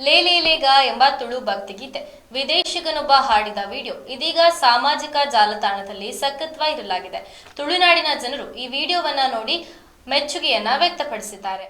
ಲೇ ಲೇ ಲೇಗ ಎಂಬ ತುಳು ಭಕ್ತಿಗೀತೆ ವಿದೇಶಿಗನೊಬ್ಬ ಹಾಡಿದ ವಿಡಿಯೋ. ಇದೀಗ ಸಾಮಾಜಿಕ ಜಾಲತಾಣದಲ್ಲಿ ಸಖತ್ ಇರಲಾಗಿದೆ. ತುಳುನಾಡಿನ ಜನರು ಈ ವಿಡಿಯೋವನ್ನ ನೋಡಿ ಮೆಚ್ಚುಗೆಯನ್ನ ವ್ಯಕ್ತಪಡಿಸಿದ್ದಾರೆ.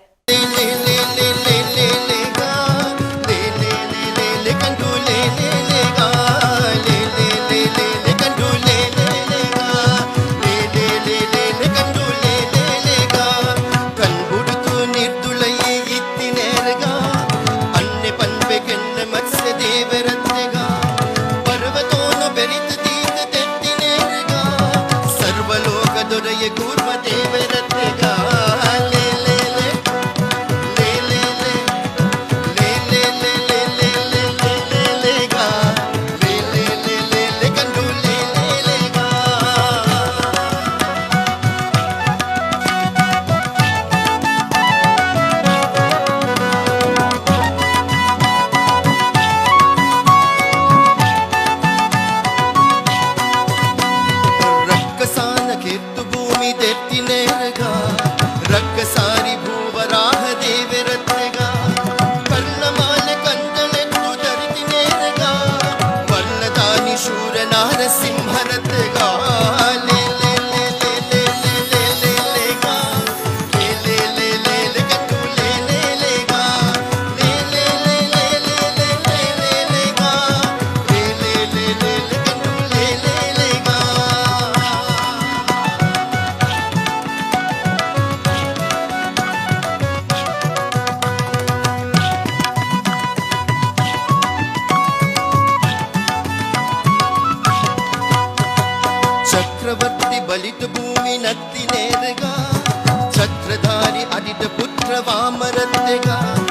তীর্থভূমি দেড় দিনের গা चक्रवर्ति बलित भूमि नक्ति नेर चक्रधारि अडि पुत्र वामरत्य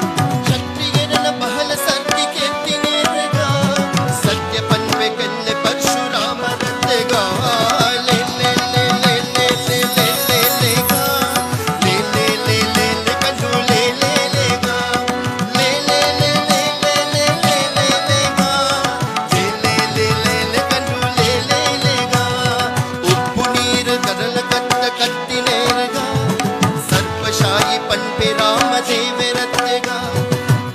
ಶಾಯಿ ಪಂಪೆ ರಾಮ ದೇವರತ್ತೆಗ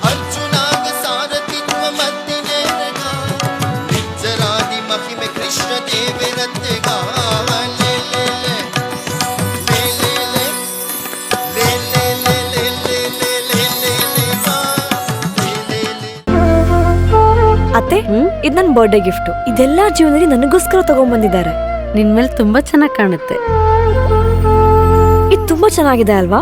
ಅರ್ಜುನಾಗ ಸಾರಥಿತ್ವ ಮದ್ದಿನೇರಗ ನಿಜ್ಜರಾದಿ ಮಹಿಮೆ ಕೃಷ್ಣ ದೇವರತ್ತೆಗ ಅತ್ತೆ ಇದು ನನ್ನ ಬರ್ಡೇ ಗಿಫ್ಟ್ ಇದೆಲ್ಲ ಜೀವನದಲ್ಲಿ ನನಗೋಸ್ಕರ ತಗೊಂಡ್ಬಂದಿದ್ದಾರೆ ನಿನ್ ಮೇಲೆ ತುಂಬಾ ಚೆನ್ನಾಗಿ ಕಾಣುತ್ತೆ ಇದು ತುಂಬಾ ಚೆನ್ನಾಗಿದೆ ಅಲ್ವಾ